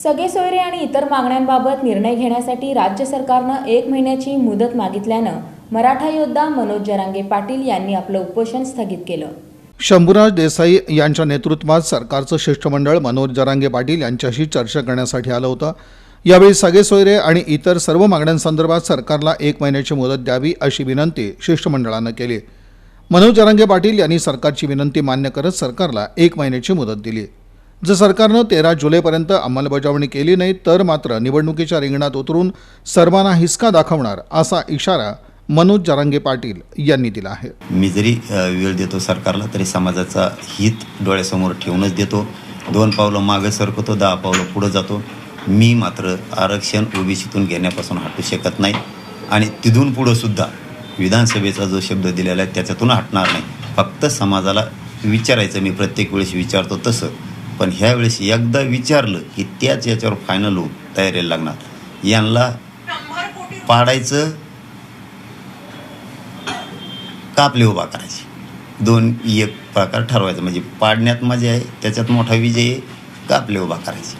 सगळे सोयरे आणि इतर मागण्यांबाबत निर्णय घेण्यासाठी राज्य सरकारनं एक महिन्याची मुदत मागितल्यानं मराठा योद्धा मनोज जरांगे पाटील यांनी आपलं उपोषण स्थगित केलं. शंभूराज देसाई यांच्या नेतृत्वात सरकारचं शिष्टमंडळ मनोज जरांगे पाटील यांच्याशी चर्चा करण्यासाठी आलं होतं. यावेळी सगळे सोयरे आणि इतर सर्व मागण्यांसंदर्भात सरकारला एक महिन्याची मुदत द्यावी अशी विनंती शिष्टमंडळानं केली. मनोज जरांगे पाटील यांनी सरकारची विनंती मान्य करत सरकारला एक महिन्याची मुदत दिली. जर सरकारनं तेरा जुलैपर्यंत अंमलबजावणी केली नाही तर मात्र निवडणुकीच्या रिंगणात उतरून सर्वांना हिसका दाखवणार असा इशारा मनोज जरांगे पाटील यांनी दिला आहे. मी जरी वेळ देतो सरकारला तरी समाजाचा हित डोळ्यासमोर ठेवूनच देतो. दोन पावलं मागे सरकतो दहा पावलं पुढं जातो. मी मात्र आरक्षण ओबीसीतून घेण्यापासून हटू शकत नाही. आणि तिथून पुढं सुद्धा विधानसभेचा जो शब्द दिलेला आहे त्याच्यातून हटणार नाही. फक्त समाजाला विचारायचं मी प्रत्येक वेळेस विचारतो तसं. पण ह्या वेळेस एकदा विचारलं की त्याच याच्यावर फायनल होऊन तयारीला लागणार. यांना पाडायचं कापले उभा करायची. दोन एक प्रकार ठरवायचा. म्हणजे पाडण्यात मजा आहे त्याच्यात मोठा विजय आहे कापले उभा करायची.